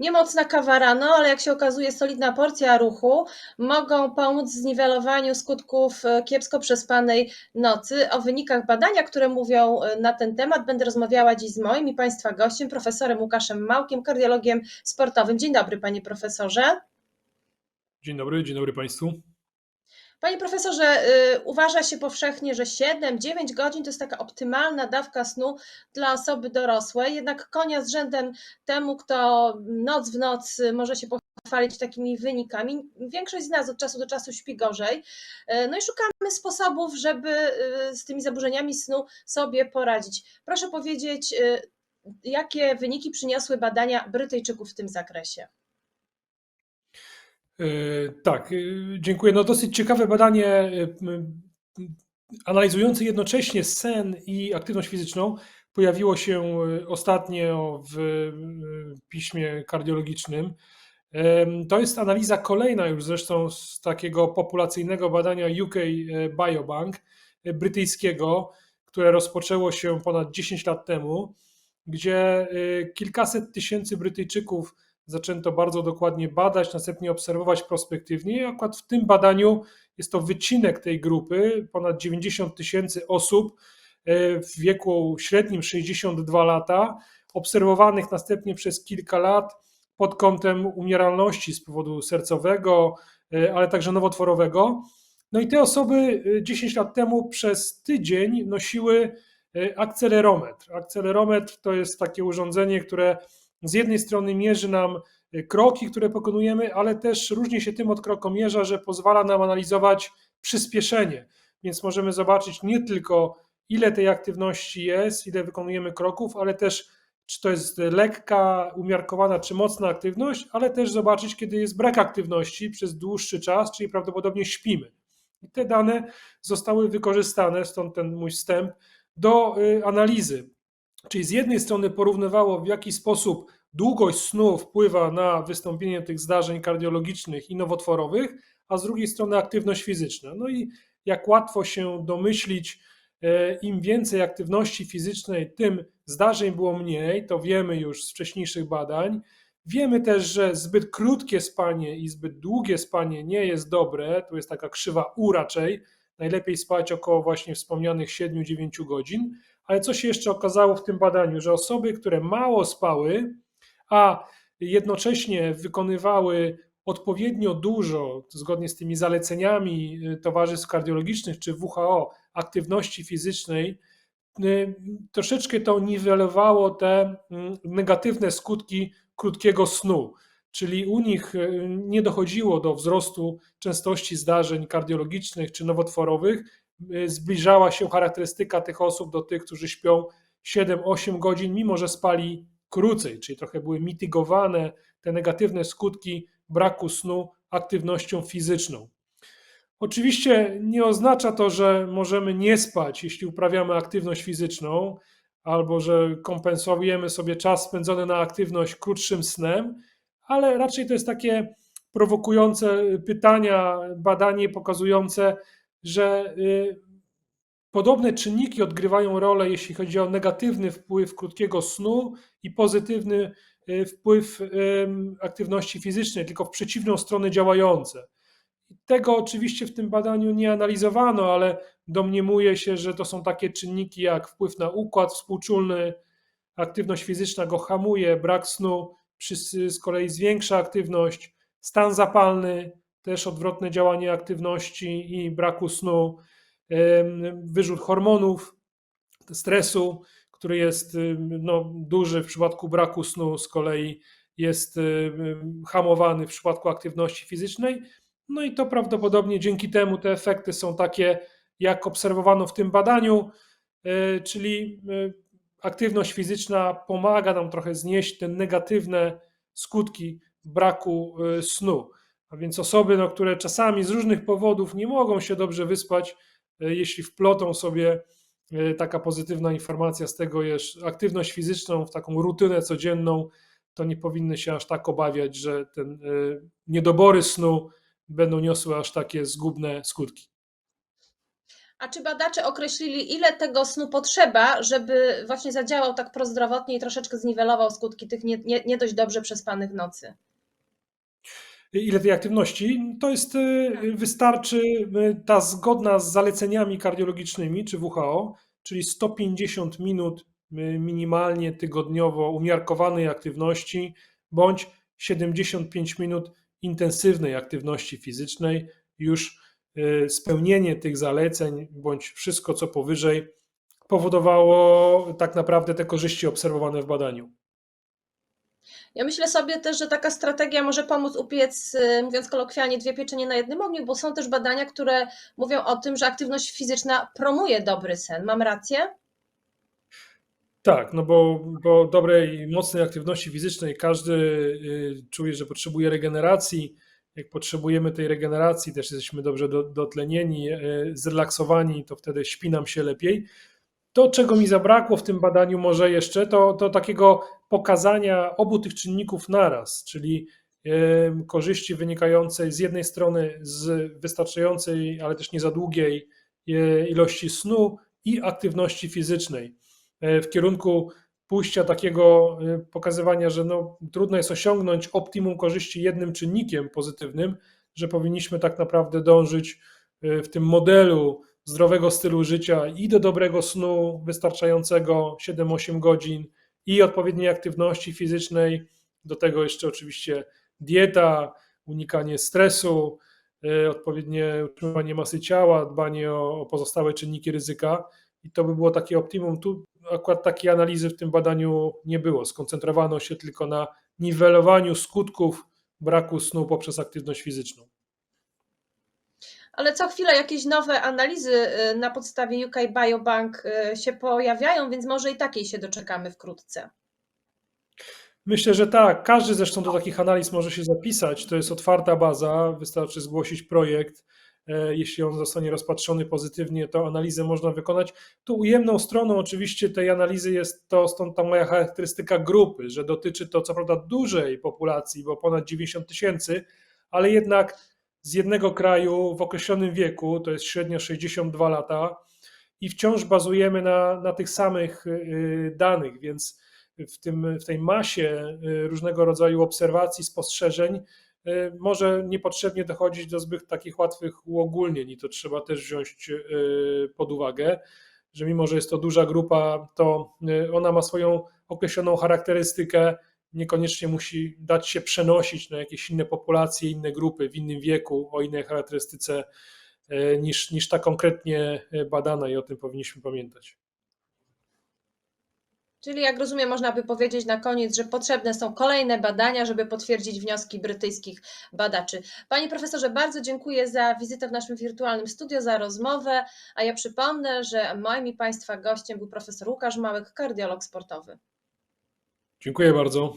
Niemocna kawa rano, ale jak się okazuje solidna porcja ruchu mogą pomóc w zniwelowaniu skutków e, kiepsko przespanej nocy. O wynikach badania, które mówią e, na ten temat, będę rozmawiała dziś z moim i Państwa gościem, profesorem Łukaszem Małkiem, kardiologiem sportowym. Dzień dobry, panie profesorze. Dzień dobry, dzień dobry Państwu. Panie profesorze, y, uważa się powszechnie, że 7-9 godzin to jest taka optymalna dawka snu dla osoby dorosłej, jednak konia z rzędem temu, kto noc w noc może się pochwalić takimi wynikami. Większość z nas od czasu do czasu śpi gorzej. Y, No i szukamy sposobów, żeby y, z tymi zaburzeniami snu sobie poradzić. Proszę powiedzieć, jakie wyniki przyniosły badania Brytyjczyków w tym zakresie? E, Tak, e, dziękuję. No dosyć ciekawe badanie e, analizujące jednocześnie sen i aktywność fizyczną pojawiło się ostatnio w piśmie kardiologicznym. To jest analiza kolejna już zresztą z takiego populacyjnego badania UK Biobank brytyjskiego, które rozpoczęło się ponad 10 lat temu, gdzie kilkaset tysięcy Brytyjczyków zaczęto bardzo dokładnie badać, następnie obserwować prospektywnie. I akurat w tym badaniu jest to wycinek tej grupy, ponad 90 tysięcy osób e, w wieku średnim 62 lata, obserwowanych następnie przez kilka lat pod kątem umieralności z powodu sercowego, e, ale także nowotworowego. No i te osoby e, 10 lat temu przez tydzień nosiły e, akcelerometr. Akcelerometr to jest takie urządzenie, które z jednej strony mierzy nam y, kroki, które pokonujemy, ale też różni się tym od krokomierza, że pozwala nam analizować przyspieszenie. Więc możemy zobaczyć nie tylko ile tej aktywności jest, ile wykonujemy kroków, ale też czy to jest lekka, umiarkowana czy mocna aktywność, ale też zobaczyć, kiedy jest brak aktywności przez dłuższy czas, czyli prawdopodobnie śpimy. I te dane zostały wykorzystane, stąd ten mój wstęp, do y, analizy. Czyli z jednej strony porównywało, w jaki sposób długość snu wpływa na wystąpienie tych zdarzeń kardiologicznych i nowotworowych, a z drugiej strony aktywność fizyczna. No i jak łatwo się domyślić, e, im więcej aktywności fizycznej, tym zdarzeń było mniej, to wiemy już z wcześniejszych badań. Wiemy też, że zbyt krótkie spanie i zbyt długie spanie nie jest dobre. Tu jest taka krzywa U raczej. Najlepiej spać około właśnie wspomnianych 7-9 godzin. Ale co się jeszcze okazało w tym badaniu, że osoby, które mało spały, a jednocześnie wykonywały odpowiednio dużo, zgodnie z tymi zaleceniami y, towarzystw kardiologicznych czy WHO, aktywności fizycznej, y, troszeczkę to niwelowało te mm, negatywne skutki krótkiego snu. Czyli u nich y, nie dochodziło do wzrostu częstości zdarzeń kardiologicznych czy nowotworowych. Y, Zbliżała się charakterystyka tych osób do tych, którzy śpią 7-8 godzin, mimo że spali krócej, czyli trochę były mitygowane te negatywne skutki braku snu aktywnością fizyczną. Oczywiście nie oznacza to, że możemy nie spać, jeśli uprawiamy aktywność fizyczną, albo że kompensujemy sobie czas spędzony na aktywność krótszym snem, ale raczej to jest takie prowokujące pytania, badanie pokazujące, że y, Podobne czynniki odgrywają rolę, jeśli chodzi o negatywny wpływ krótkiego snu i pozytywny y, wpływ aktywności fizycznej, tylko w przeciwną stronę działające. Tego oczywiście w tym badaniu nie analizowano, ale domniemuje się, że to są takie czynniki jak wpływ na układ współczulny, aktywność fizyczna go hamuje, brak snu z kolei zwiększa aktywność, stan zapalny, też odwrotne działanie aktywności i braku snu wyrzut hormonów, stresu, który jest no, duży w przypadku braku snu, z kolei jest hamowany w przypadku aktywności fizycznej. No i to prawdopodobnie dzięki temu te efekty są takie, jak obserwowano w tym badaniu, y, czyli y, aktywność fizyczna pomaga nam trochę znieść te negatywne skutki braku y, snu. A więc osoby, no, które czasami z różnych powodów nie mogą się dobrze wyspać, e, jeśli wplotą sobie e, taka pozytywna informacja z tego jest aktywność fizyczną w taką rutynę codzienną, to nie powinny się aż tak obawiać, że ten, e, niedobory snu będą niosły aż takie zgubne skutki. A czy badacze określili, ile tego snu potrzeba, żeby właśnie zadziałał tak prozdrowotnie i troszeczkę zniwelował skutki tych nie, nie, nie dość dobrze przespanych nocy? Ile tej aktywności? To jest, y, Tak. wystarczy y, ta zgodna z zaleceniami kardiologicznymi czy WHO, czyli 150 minut y, minimalnie tygodniowo umiarkowanej aktywności, bądź 75 minut intensywnej aktywności fizycznej. Już spełnienie tych zaleceń, bądź wszystko co powyżej, powodowało tak naprawdę te korzyści obserwowane w badaniu. Ja myślę sobie też, że taka strategia może pomóc upiec, y, mówiąc kolokwialnie, dwie pieczenie na jednym ogniu, bo są też badania, które mówią o tym, że aktywność fizyczna promuje dobry sen. Mam rację? Tak, no bo, bo dobrej, mocnej aktywności fizycznej każdy y, czuje, że potrzebuje regeneracji. Jak potrzebujemy tej regeneracji, też jesteśmy dobrze do, dotlenieni, y, zrelaksowani, to wtedy śpi nam się lepiej. To, czego mi zabrakło w tym badaniu może jeszcze, to, to takiego pokazania obu tych czynników naraz, czyli korzyści wynikającej z jednej strony z wystarczającej, ale też nie za długiej y, ilości snu i aktywności fizycznej w kierunku pójścia takiego y, pokazywania, że no, trudno jest osiągnąć optimum korzyści jednym czynnikiem pozytywnym, że powinniśmy tak naprawdę dążyć w tym modelu zdrowego stylu życia i do dobrego snu wystarczającego 7-8 godzin i odpowiedniej aktywności fizycznej, do tego jeszcze oczywiście dieta, unikanie stresu, y, odpowiednie utrzymywanie masy ciała, dbanie o, o pozostałe czynniki ryzyka. I to by było takie optimum. Tu akurat takiej analizy w tym badaniu nie było. Skoncentrowano się tylko na niwelowaniu skutków braku snu poprzez aktywność fizyczną. Ale co chwilę jakieś nowe analizy y, na podstawie UK Biobank y, się pojawiają, więc może i takiej się doczekamy wkrótce. Myślę, że tak. Każdy zresztą do takich analiz może się zapisać. To jest otwarta baza, wystarczy zgłosić projekt. E, Jeśli on zostanie rozpatrzony pozytywnie, to analizę można wykonać. Tu ujemną stroną oczywiście tej analizy jest to stąd ta moja charakterystyka grupy, że dotyczy to co prawda dużej populacji, bo ponad 90 tysięcy, ale jednak z jednego kraju w określonym wieku, to jest średnio 62 lata, i wciąż bazujemy na, na tych samych y, danych, więc w, tym, w tej masie y, różnego rodzaju obserwacji, spostrzeżeń y, może niepotrzebnie dochodzić do zbyt takich łatwych uogólnień i to trzeba też wziąć y, pod uwagę, że mimo, że jest to duża grupa, to y, ona ma swoją określoną charakterystykę, niekoniecznie musi dać się przenosić na jakieś inne populacje, inne grupy w innym wieku, o innej charakterystyce y, niż, niż ta konkretnie y, badana i o tym powinniśmy pamiętać. Czyli jak rozumiem, można by powiedzieć na koniec, że potrzebne są kolejne badania, żeby potwierdzić wnioski brytyjskich badaczy. Panie profesorze, bardzo dziękuję za wizytę w naszym wirtualnym studio, za rozmowę, a ja przypomnę, że moim i Państwa gościem był profesor Łukasz Małek, kardiolog sportowy. Dziękuję bardzo.